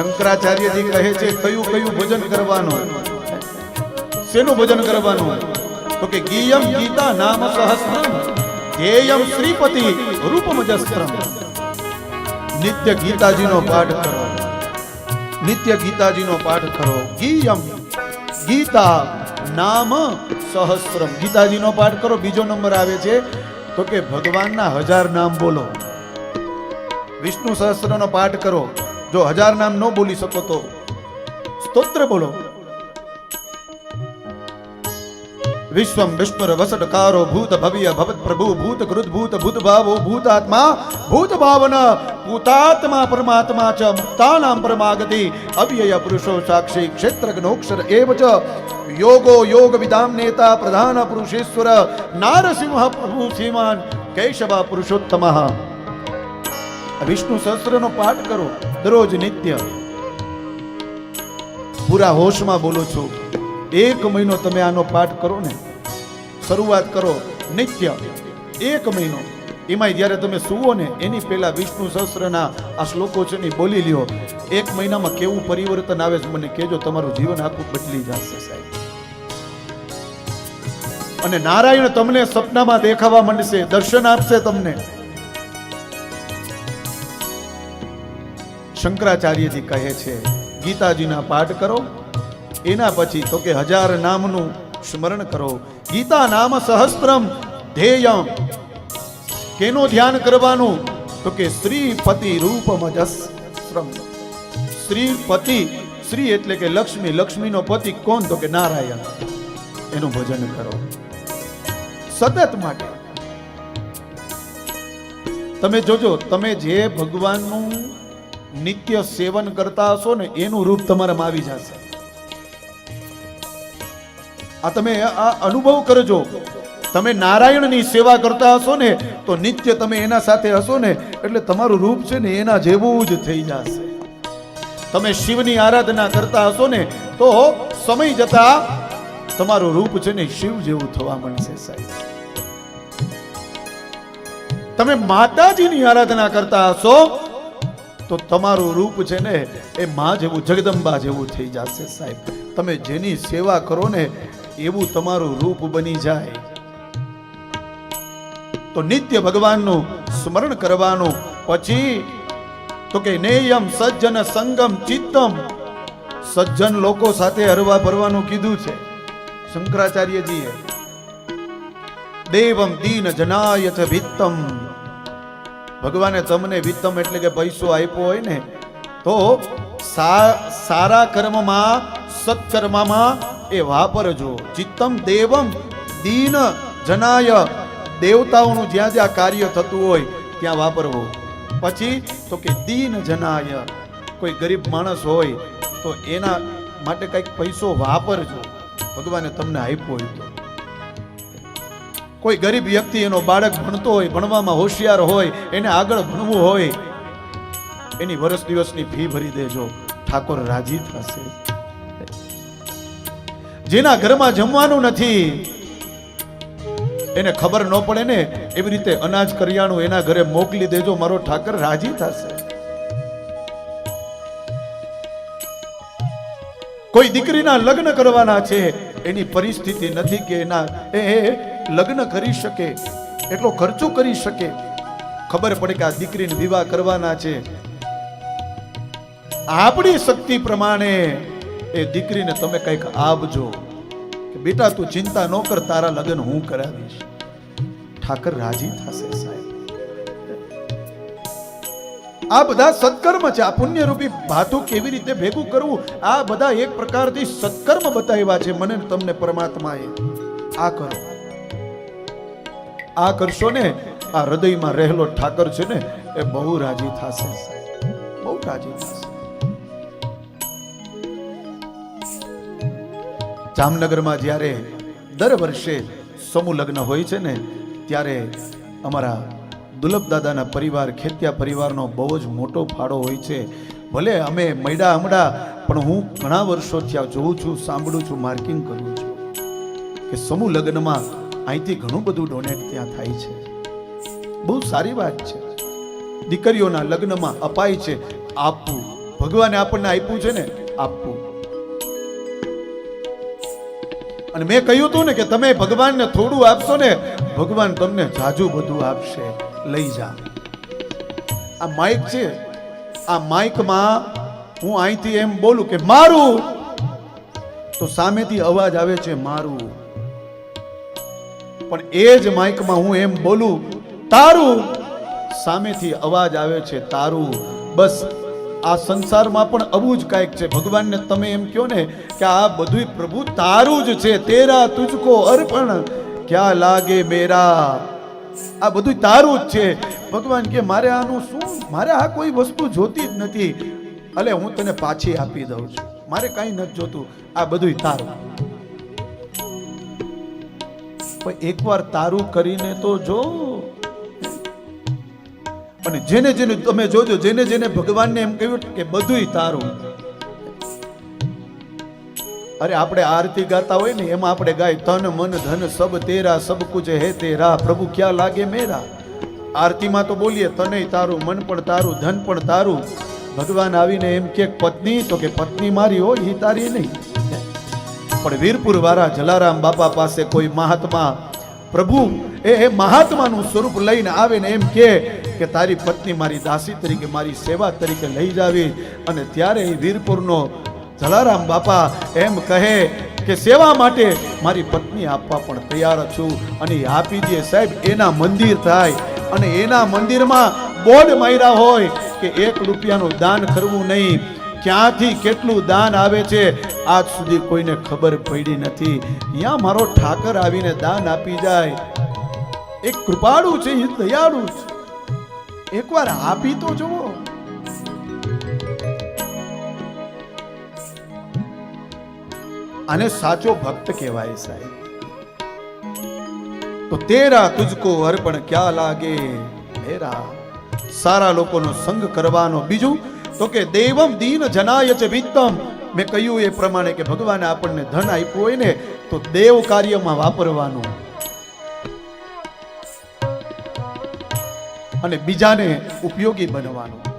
શંકરાચાર્યજી કહે છે, કયું કયું ભોજન કરવાનું? શેનું ભોજન કરવાનું? તો કે, ગીયમ ગીતા નામ સહસ્ત્રમ ધ્યેયમ શ્રીપતિ રૂપમજસ્ત્રમ. નિત્ય ગીતાજીનો પાઠ કરો. નિત્ય ગીતાજીનો પાઠ કરો. ગીયમ ગીતા નામ સહસ્ત્રમ ગીતાજીનો પાઠ કરો, બીજો નંબર આવે છે, તો કે, ભગવાનના હજાર નામ બોલો. વિષ્ણુ સહસ્ત્રનો પાઠ કરો. જો હજાર નામ ન બોલી શકો તો સ્તોત્ર બોલો. વિશ્વમ વિશ્વર વસટકારો ભૂત ભવ્ય ભવત પ્રભુ, ભૂત કૃત ભૂત ભૂત ભાવો, ભૂતાત્મા, ભૂત ભાવન, ભૂતાત્મા પરમાત્મા ચ, મુક્તાનામ પરમાગતિ, અવ્યય પુરુષો સાક્ષી ક્ષેત્રજ્ઞોક્ષર એવ ચ યોગો યોગ વિદામ નેતા, પ્રધાન પુરુષેશ્વર, નારસિંહ પ્રભુ શ્રીમાન, કેશવા પુરુષોત્તમ. વિષ્ણુ સહસ્ત્રનો પાઠ કરો, દરરોજ નિત્ય. પૂરા હોશમાં બોલો છો, એક મહિનો તમે આનો પાઠ કરો ને, શરૂઆત કરો નિત્ય, એક મહિનો. એમાંય જ્યારે તમે સુવો ને, એની પહેલા વિષ્ણુ સહસ્ત્રના આ શ્લોકો છે ને બોલી લ્યો. એક મહિનામાં કેવું પરિવર્તન આવે છે મને કહેજો, તમારું જીવન આખું બદલી જશે સાહેબ. અને નારાયણ તમને સપનામાં દેખાવા માંડશે, દર્શન આપશે તમને. શંકરાચાર્યજી કહે છે, ગીતાજીના પાઠ કરો. એના પછી તો કે હજાર નામનું સ્મરણ કરો. ગીતા નામ સહસ્ત્રમ ધ્યેયમ. કેનું ધ્યાન કરવાનું? તો કે શ્રીપતિ રૂપમજસ્રમ શ્રીપતિ, શ્રી એટલે કે લક્ષ્મી, લક્ષ્મીનો પતિ કોણ? તો કે નારાયણ. એનું ભજન કરો. સતત માટે. તમે જોજો, તમે જે ભગવાનનું નિત્ય સેવન કરતા હશો ને, એનું રૂપ તમારામાં આવી જશે. આ તમે આ અનુભવ કરજો. તમે નારાયણની સેવા કરતા હશો ને, તો નિત્ય તમે એના સાથે હશો ને, એટલે તમારું રૂપ છે ને, એના જેવું જ થઈ જશે. તમે શિવની આરાધના કરતા હશો ને, તો સમય જતા તમારું રૂપ છે ને, શિવ જેવું થવા મળશે સાહેબ. તમે માતાજીની આરાધના કરતા હશો તો તમારું રૂપ છે ને એ માં જેવું, જગદંબા જેવું થઈ જશે સાહેબ. તમે જેની સેવા કરો ને એવું તમારું રૂપ બની જાય. તો નિત્ય ભગવાનનું સ્મરણ કરવાનું પછી તો કે નેયમ સજ્જન સંગમ ચિત્તમ. સજ્જન લોકો સાથે હરવા ભરવાનું કીધું છે શંકરાચાર્યજીએ. દેવમ દીન જનાયથ ચ વિત્તમ. ભગવાને તમને વિત્તમ એટલે કે પૈસો આપ્યો હોય ને, તો સારા કર્મમાં સત્કર્મમાં એ વાપરજો. ચિત્તમ દેવમ દીન જનાય. દેવતાઓનું જ્યાં જ્યાં કાર્ય થતું હોય, ત્યાં વાપરવું. પછી તો કે દીન જનાય. કોઈ ગરીબ માણસ હોય, તો એના માટે કંઈક પૈસો વાપરજો. ભગવાને તમને આપ્યો હોય તો. કોઈ ગરીબ વ્યક્તિ એનો બાળક ભણતો હોય, ભણવામાં હોશિયાર હોય, એને આગળ ભણવું હોય, એની વર્ષ દિવસની ફી ભરી દેજો. ઠાકોર રાજી થશે. જેના ઘરમાં જમવાનું નથી, એને ખબર ન પડે ને, એવી રીતે અનાજ કરિયાણું એના ઘરે મોકલી દેજો, મારો ઠાકર રાજી થશે. કોઈ દીકરીના લગ્ન કરવાના છે, એની પરિસ્થિતિ નથી કે એના એ લગ્ન કરી શકે, એટલો ખર્ચો કરી શકે. ખબર પડે કે આ દીકરીને વિવાહ કરવાના છે. આપણી શક્તિ પ્રમાણે એ દીકરીને તમે કંઈક આપજો. કે બેટા, તું ચિંતા ન કર, તારા લગ્ન હું કરાવીશ. ઠાકર રાજી થશે આ બધા સત્કર્મ છે. આ પુણ્યરૂપી ભાતું કેવી રીતે ભેગું કરવું? આ બધા એક પ્રકારથી સત્કર્મ બતાવ્યા છે. મને તમને પરમાત્માએ. આ કરો. આ કરશો ને, આ હૃદયમાં રહેલો ઠાકર છે ને, એ બહુ રાજી થશે. બહુ રાજી થશે. જામનગરમાં જ્યારે દર વર્ષે સમૂહ લગ્ન હોય છે ને, ત્યારે અમારા દુલભ દાદાના પરિવાર, ખેતિયા પરિવારનો બહુ જ મોટો ફાળો હોય છે. ભલે અમે મૈડા અમડા પણ હું ઘણા વર્ષોથી આ જોઉં છું, સાંભળું છું, માર્કિંગ કરું છું કે સમૂહ લગ્નમાં અહીંથી ઘણું બધું ડોનેટ ત્યાં થાય છે. બહુ સારી વાત છે. દીકરીઓના લગ્નમાં અપાય છે. આપવું. ભગવાને આપણને આપ્યું છે ને, આપવું. અને મેં કહ્યું હતું ને કે તમે ભગવાનને થોડું આપશો ને, ભગવાન તમને જાજુ બધું આપશે. લઈ જા. આ માઇક છે. આ માઇકમાં હું અહીંથી એમ બોલું કે મારું. તો સામેથી અવાજ આવે છે, મારું. પણ એ જ માઇકમાં હું એમ બોલું, તારું સામેથી અવાજ આવે છે, તારું. બસ, આ સંસારમાં પણ આવું જ કાંઈક છે. ભગવાનને તમે એમ કહો ને કે આ બધું પ્રભુ તારું જ છે, તેરા તુજકો અર્પણ ક્યાં લાગે મેરા? આ બધું તારું જ છે. ભગવાન કે, મારે આનું શું? મારે આ કોઈ વસ્તુ જોતી જ નથી. અલે, હું તને પાછી આપી દઉં છું. મારે કાંઈ નથી જોતું. આ બધું તારું. એકવાર તારું કરીને તો જો. અને જેને જેને તમે જોજો, જેને જેને ભગવાનને એમ કહ્યું કે બધુંય તારું. અરે આપણે આરતી ગાતા હોય ને, એમાં આપણે ગાય તન મન, ધન, સબ તેરા, સબ કુછ હે તેરા, પ્રભુ ક્યાં લાગે મેરા? આરતીમાં તો બોલીએ તને તારું, મન પણ તારું, ધન પણ તારું. ભગવાન આવીને એમ કે, પત્ની? તો કે, પત્ની મારી હોય એ તારી નહીં. પણ વીરપુર વાળા જલારામ બાપા પાસે કોઈ મહાત્મા પ્રભુ, એ એ મહાત્માનું સ્વરૂપ લઈને આવે ને એમ કે કે તારી પત્ની મારી દાસી તરીકે મારી સેવા તરીકે લઈ જાવી અને ત્યારે એ વીરપુરનો જલારામ બાપા એમ કહે કે સેવા માટે મારી પત્ની આપવા પણ તૈયાર છું અને એ આપી દે સાહેબ, એના મંદિર થાય અને એના મંદિરમાં બોર્ડ માર્યા હોય કે એક રૂપિયાનું દાન કરવું નહીં. ક્યાંથી કેટલું દાન આવે છે? આજ સુધી કોઈને ખબર પડી નથી. અહીંયા મારો ઠાકર આવીને દાન આપી જાય? એક કૃપાળુ છે એ દયાળુ છે. એકવાર આપી તો જુઓ. આને સાચો ભક્ત કહેવાય સાહેબ. તો તેરા તુજકો અર્પણ ક્યાં લાગે? મેરા. સારા લોકોનો સંગ કરવાનો બીજું તો કે દેવમ દીન જનાય છે વિત્તમ. મેં કહ્યું એ પ્રમાણે કે ભગવાને આપણને ધન આપ્યું હોય ને, તો દેવ કાર્યમાં વાપરવાનું. અને બીજાને ઉપયોગી બનવાનું.